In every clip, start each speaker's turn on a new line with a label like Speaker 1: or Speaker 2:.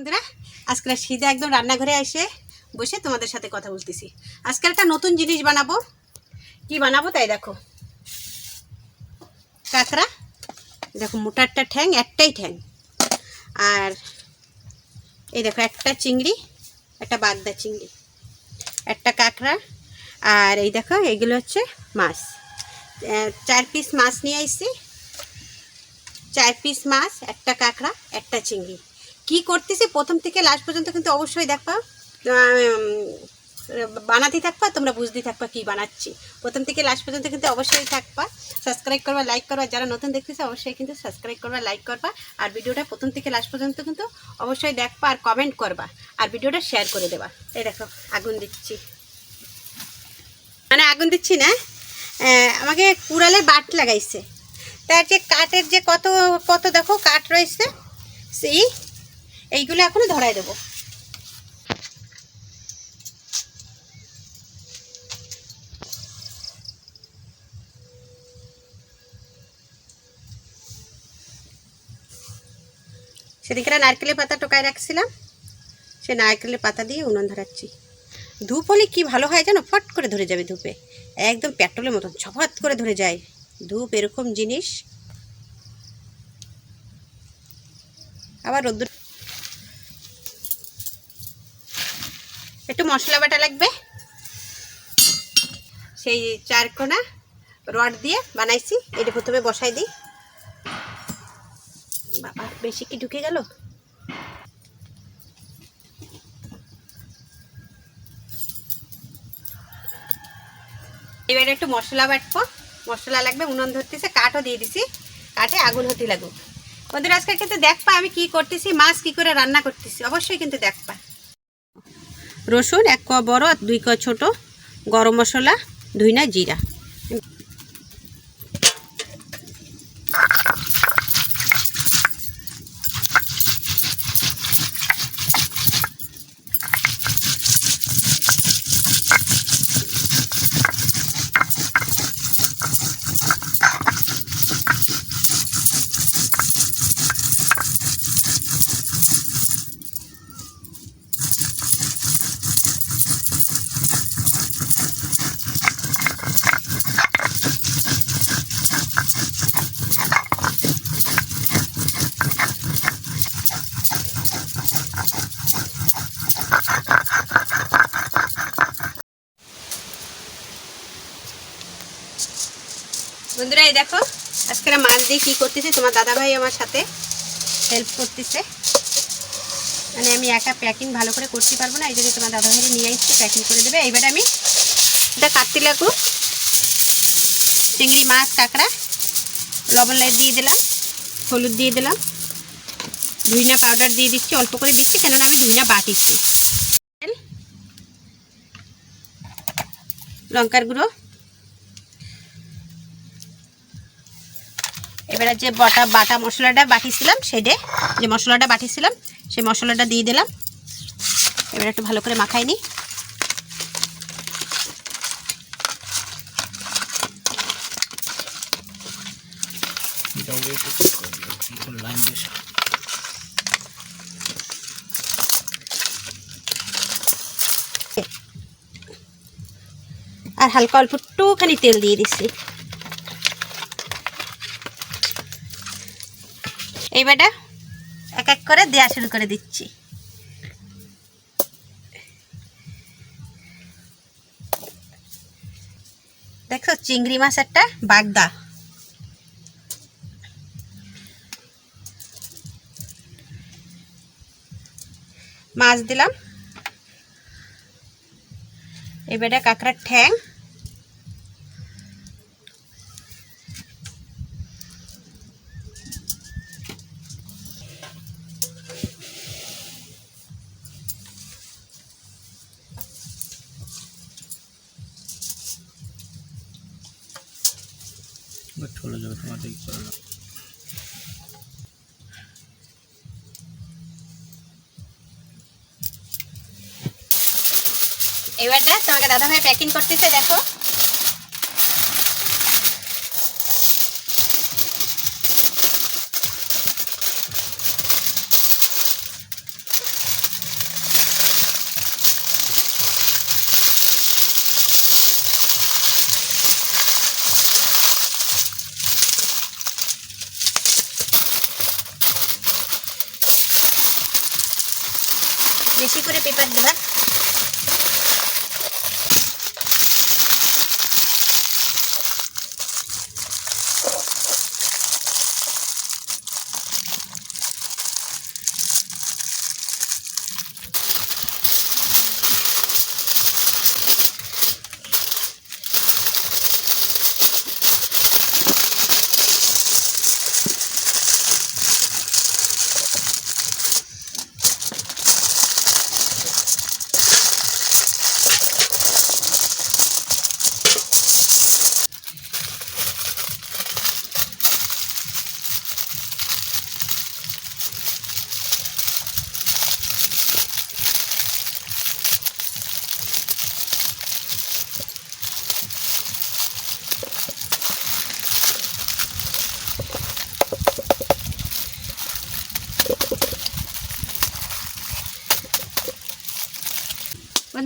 Speaker 1: বন্ধুরা আজকে সিধা একদম রান্নাঘরে এসে বসে তোমাদের সাথে কথা বলতেছি। আজকে একটা নতুন জিনিস বানাবো। কি বানাবো তাই দেখো। কাঁকড়া, দেখো মোটারটা ঠ্যাং, একটাই ঠ্যাং। আর এই দেখো একটা চিংড়ি, একটা বাগদা চিংড়ি, একটা কাঁকড়া, আর এই দেখো এগুলো হচ্ছে মাছ। চার পিস মাছ নিয়ে আসছি চার পিস মাছ, একটা কাঁকড়া, একটা চিংড়ি। কি করতেছি? প্রথম থেকে লাস্ট পর্যন্ত কিন্তু অবশ্যই দেখবা বানাতে থাকবা, তোমরা বুঝতে থাকবা কি বানাচ্ছি। প্রথম থেকে লাস্ট পর্যন্ত কিন্তু অবশ্যই থাকবা। সাবস্ক্রাইব করবা লাইক করবা, যারা নতুন দেখতেছে অবশ্যই কিন্তু সাবস্ক্রাইব করবা লাইক করবা। আর ভিডিওটা প্রথম থেকে লাস্ট পর্যন্ত কিন্তু অবশ্যই দেখবা আর কমেন্ট করবা। আর ভিডিওটা শেয়ার করে দেবা। এই দেখো, আগুন দিচ্ছি। মানে আগুন দিচ্ছি না আমাকে কুড়ালে বাট লাগাইছে। তার যে কাঠের যে কত কত দেখো কাঠ রয়েছে, সেই এইগুলো এখনও ধরাই দেবো। সেদিকে নারকেলের পাতা টোকায় রাখছিলাম। সে নারকেলের পাতা দিয়ে উনুন ধরাচ্ছি। ধূপ হলে কি ভালো হয় জানো? ফট করে ধরে যাবে ধূপে। একদম পেট্রোলের মতন ছপাত করে ধরে যায়। ধূপ এরকম জিনিস। আবার রোদ্দুর একটু মশলা বাটা লাগবে। সেই চারকোনা রড দিয়ে বানাইছি। এটা প্রথমে বসাই দিই। বাবা, বেশি কি ঢুকে গেল? এবারে একটু মশলা বাটবো। মশলা লাগবে, উনুন ধরতেছে, কাঠও দিয়ে দিছি। কাঠে আগুন হতে লাগুক। ওদের আজকে কিন্তু দেখবা আমি কি করতেছি, মাছ কি করে রান্না করতেছি। অবশ্যই কিন্তু দেখবা। রসুন এক কোয়া বড় আর দুই কোয়া ছোটো। গরম মশলা ধুইনা জিরা বন্ধুরা এই দেখো আজকে মাছ দিয়ে কী করতেছে? তোমার দাদাভাই আমার সাথে হেল্প করতেছে। মানে আমি একা প্যাকিং ভালো করে করতে পারব না, এই জন্য তোমার দাদাভাই নিয়ে আসছে প্যাকিং করে দেবে। এইবার আমি এটা কাটতে লাগবো। চিংড়ি মাছ, কাঁকড়া, লবণ লাইট দিয়ে দিলাম, হলুদ দিয়ে দিলাম। ধুইনা পাউডার দিয়ে দিচ্ছি, অল্প করে দিচ্ছি, কেননা আমি ধুইনা বাটিছি লঙ্কার গুঁড়ো। এবারে যে বাটা বাটা মশলাটা বাটিছিলাম, সেটা, যে মশলাটা বাটিছিলাম, সেই মশলাটা দিয়ে দিলাম। এবার একটু ভালো করে মাখাই নিই আর হালকা অল্প একটুখানি তেল দিয়ে দিচ্ছি। এইবারটা এক এক করে দেওয়া শুরু করে দিচ্ছি। দেখো চিংড়ি মাছ একটা বাগদা। মাছ দিলাম। এবারে কাঁকড়ার ঠ্যাং।
Speaker 2: এবার
Speaker 1: দেখ তোমাকে দাদাভাই প্যাকিং করতেছে দেখো। বেশি করে পেপার দেওয়ার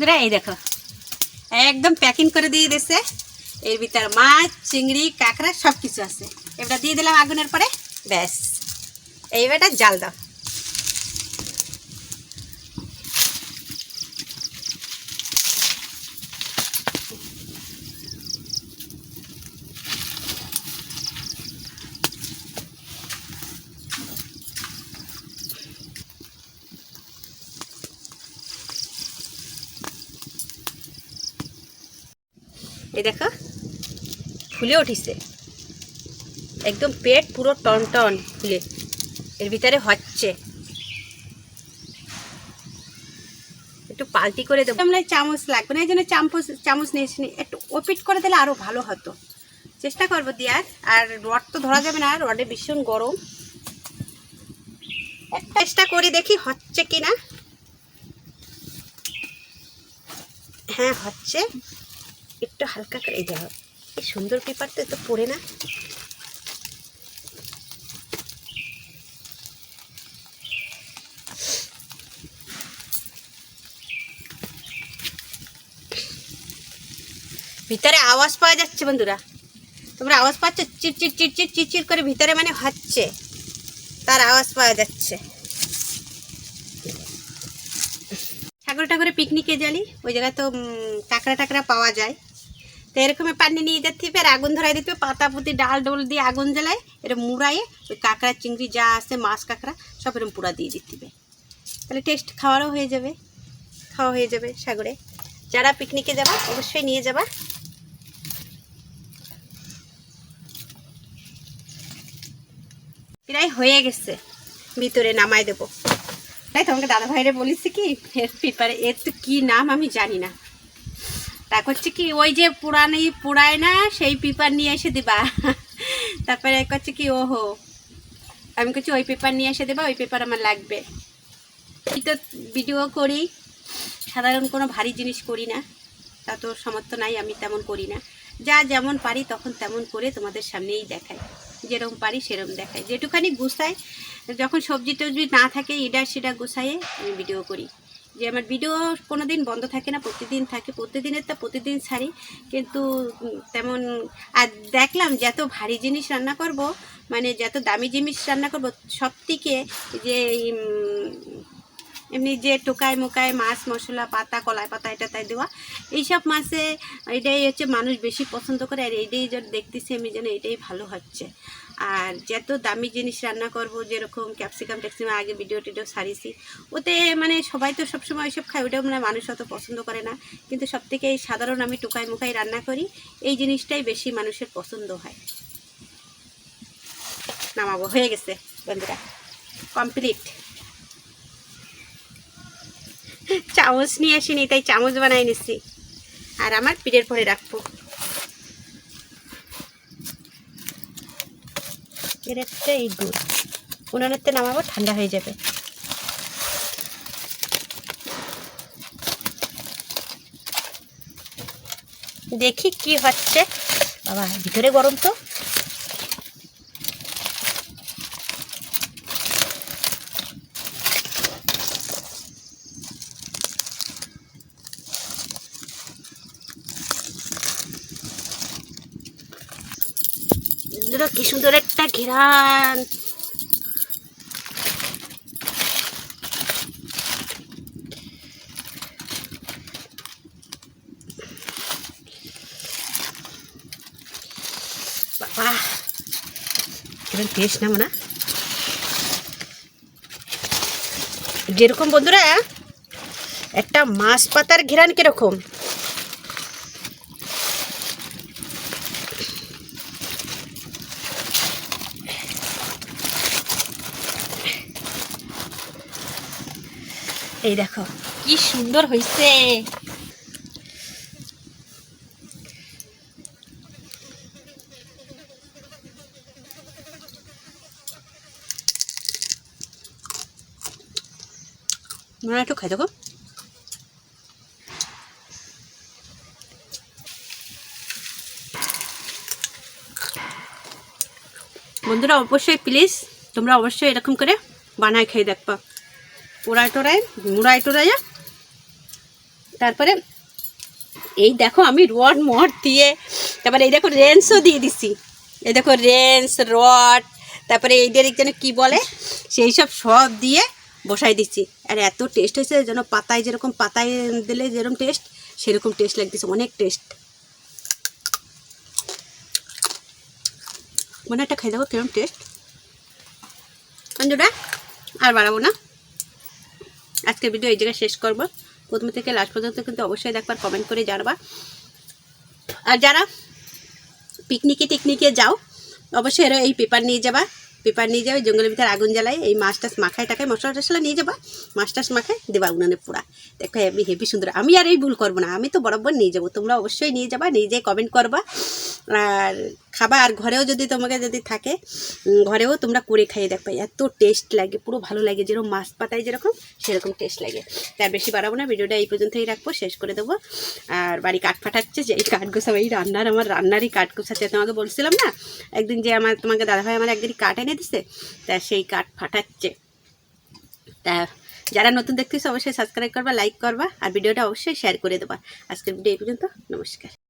Speaker 1: বন্ধুরা, এই দেখো। একদম প্যাকিং করে দিয়ে দিয়েছে। এর ভিতরে মাছ, চিংড়ি, কাঁকড়া সব কিছু আছে। এবার দিয়ে দিলাম আগুনের পরে। ব্যাস। এইবারটা জাল দাও। এই দেখো, ফুলে উঠিছে। একদম পেট পুরো টন টন ফুলে। এর ভিতরে হচ্ছে। একটু পাল্টি করে দেবো। আমরা চামচ লাগবে না, এই জন্য চামচ চামচ নিয়েছি। একটু ওপিট করে দিলে আরও ভালো হতো। চেষ্টা করব দেওয়ার। আর রড তো ধরা যাবে না, রডে ভীষণ গরম। চেষ্টা করি দেখি হচ্ছে কি না হ্যাঁ হচ্ছে। একটু হালকা করে এই দেখো এই সুন্দর পেপার তো এত পড়ে না। ভিতরে আওয়াজ পাওয়া যাচ্ছে বন্ধুরা। তোমরা আওয়াজ পাচ্ছ? চিটচিট চিটচিট চিটচিট করে ভিতরে মানে হচ্ছে। তার আওয়াজ পাওয়া যাচ্ছে। ঠাকুর ঠাকুরে পিকনিকে যালি ওই জায়গায় তো কাঁকড়া টাকড়া পাওয়া যায়। তো এরকম পানি নিয়ে যেতে হবে আর আগুন ধরাই দিতে পাতা পুঁতি ডাল ডোল দিয়ে আগুন জ্বালায় এরকম মুড়াইয়ে ওই কাঁকড়া, চিংড়ি যা আছে, মাছ, কাঁকড়া, সব এরকম পুরা দিয়ে দিতে হবে তাহলে টেস্ট খাওয়ারও হয়ে যাবে, খাওয়া হয়ে যাবে সাগরে। যারা পিকনিকে যাবা, অবশ্যই নিয়ে যাবা। প্রায় হয়ে গেছে, ভিতরে নামাই দেবো। তাই তোমাকে দাদা ভাইরে বলেছি কি, এর পেপারে এর তো কী নাম আমি জানি না। তা করছে কি, ওই যে পুরানি পুরায় না সেই পেপার নিয়ে এসে দিবা। তারপরে করছে কি, ওহো, আমি করছি ওই পেপার নিয়ে এসে দেবা, ওই পেপার আমার লাগবে। আমি তো ভিডিও করি, সাধারণ কোনো ভারী জিনিস করি না, তা তো সামর্থ্য নাই, আমি তেমন করি না। যা যেমন পারি তখন তেমন করে তোমাদের সামনেই দেখাই। যেরকম পারি সেরকম দেখাই। যেটুখানি গুছাই, যখন সবজি টবজি না থাকে এটা সেটা গুছাইয়ে আমি ভিডিও করি। যে আমার ভিডিও কোনো দিন বন্ধ থাকে না, প্রতিদিন থাকে, প্রতিদিনের তো প্রতিদিন ছাড়ি। কিন্তু তেমন, আর দেখলাম যত ভারী জিনিস রান্না করব মানে যত দামি জিনিস রান্না করব সব থেকে যে এমনি যে টোকায় মোকায় মাছ, মশলা, পাতা, কলাই পাতা, এটা তাই দেওয়া। এইসব মাছে এটাই হচ্ছে মানুষ বেশি পছন্দ করে, আর এইটাই যেন দেখতেছি আমি যেন এটাই ভালো হচ্ছে। আর যত দামি জিনিস রান্না করব, যেরকম ক্যাপসিকাম ট্যাক্সিকাম আগে ভিডিও টিডিও সারিছি ওতে মানে সবাই তো সবসময় ওইসব খায়, ওটাও মানে মানুষ অত পছন্দ করে না। কিন্তু সব থেকে এই সাধারণ আমি টোকায় মুকাই রান্না করি, এই জিনিসটাই বেশি মানুষের পছন্দ হয়। নামাবো, হয়ে গেছে, বন্ধুরা। কমপ্লিট। চামচ নিয়ে আসিনি, তাই চামচ বানাই নিচ্ছি আর আমার পিঠের পরে রাখব। এর এই গুড়। উনানেতে নামাবো, ঠান্ডা হয়ে যাবে। দেখি কি হচ্ছে। বাবা, ভিতরে গরম তো। সুন্দর একটা ঘেরান। বাবা না মনে? যেরকম বন্ধুরা একটা মাছ পাতার ঘেরান কীরকম? এই দেখো, কি সুন্দর হয়েছে মনে একটু খাই দেখো। বন্ধুরা, অবশ্যই প্লিজ তোমরা অবশ্যই এরকম করে বানায় খেয়ে দেখবা। পোড়ায় টোড়ায়, মুড়ায় টোড়াইয়া তারপরে এই দেখো আমি রড মড দিয়ে, তারপরে এই দেখো রেন্সও দিয়ে দিছি। এই দেখো রেন্স রড, তারপরে এইদের যেন কি বলে, সেই সব সব দিয়ে বসাই দিচ্ছি আর এত টেস্ট হয়েছে যেন পাতায় যেরকম পাতায় দিলে যেরকম টেস্ট সেরকম টেস্ট লাগতেছে, অনেক টেস্ট মনে একটা খাই, দেখো কীরকম টেস্ট অঞ্জুটা আর বাড়াবো না। আজকের ভিডিও এই জায়গায় শেষ করব। প্রথম থেকে লাস্ট পর্যন্ত কিন্তু অবশ্যই দেখবার কমেন্ট করে জানাবা। আর যারা পিকনিকে টিকনিকে যাও, অবশ্যই এরা এই পেপার নিয়ে যাবা। পেপার নিয়ে যাবে জঙ্গলের ভিতরে আগুন জ্বালায়, এই মাছ টাছ মাখায় টাকায় মশলা টশলা নিয়ে যাবা মাছ টাছ মাখায় দেবা উনানে পোড়া দেখো, হেভি হেভি সুন্দর। আমি আর এই ভুল করব না, আমি তো বরাবর নিয়ে যাব। তোমরা অবশ্যই নিয়ে যাবা, নিজে কমেন্ট করবা। আর খাবা আর ঘরেও যদি তোমাকে যদি থাকে ঘরেও তোমরা করে খাইয়ে দেখবা। এত টেস্ট লাগে, পুরো ভালো লাগে, যেরকম মাছ পাতায় যেরকম, সেরকম টেস্ট লাগে। তার বেশি বাড়াবো না, ভিডিওটা এই পর্যন্তই রাখব, শেষ করে দেবো। আর বাড়ি কাঠ ফাটাচ্ছে, যে এই কাঠ গোছাবো, এই রান্নার আমার রান্নারই কাঠ গোছাচ্ছে, তোমাকে বলছিলাম না? একদিন যে আমার, তোমাকে দাদাভাই আমার একদিন কাঠ এনে দিছে, তা সেই কাঠ ফাটাচ্ছে। তা যারা নতুন দেখতেছো, অবশ্যই সাবস্ক্রাইব করবা লাইক করবা, আর ভিডিওটা অবশ্যই শেয়ার করে দেবা। আজকের ভিডিও এই পর্যন্ত, নমস্কার।